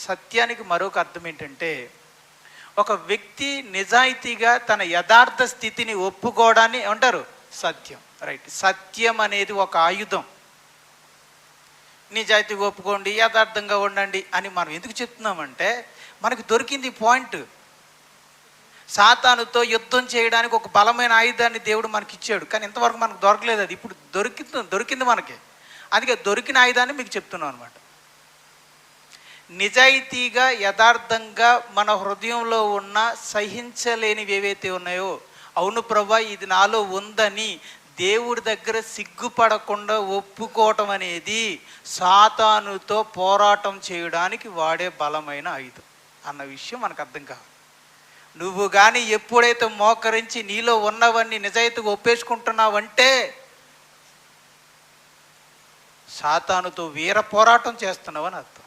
సత్యానికి మరొక అర్థం ఏంటంటే ఒక వ్యక్తి నిజాయితీగా తన యథార్థ స్థితిని ఒప్పుకోవడాన్ని అంటారు సత్యం. రైట్. సత్యం అనేది ఒక ఆయుధం. నిజాయితీగా ఒప్పుకోండి యథార్థంగా ఉండండి అని మనం ఎందుకు చెప్తున్నామంటే మనకు దొరికింది పాయింట్. సాతానుతో యుద్ధం చేయడానికి ఒక బలమైన ఆయుధాన్ని దేవుడు మనకి ఇచ్చాడు కానీ ఇంతవరకు మనకు దొరకలేదు అది. ఇప్పుడు దొరికింది దొరికింది మనకి. అందుకే దొరికిన ఆయుధాన్ని మీకు చెప్తున్నాం అనమాట నిజాయితీగా యథార్థంగా మన హృదయంలో ఉన్న సహించలేనివి ఏవైతే ఉన్నాయో అవును ప్రభా ఇది నాలో ఉందని దేవుడి దగ్గర సిగ్గుపడకుండా ఒప్పుకోవటం అనేది సాతానుతో పోరాటం చేయడానికి వాడే బలమైన ఆయుధం అన్న విషయం మనకు అర్థం కావాలి నువ్వు కానీ ఎప్పుడైతే మోకరించి నీలో ఉన్నవన్నీ నిజాయితీగా ఒప్పేసుకుంటున్నావంటే సాతానుతో వీర పోరాటం చేస్తున్నావని అర్థం.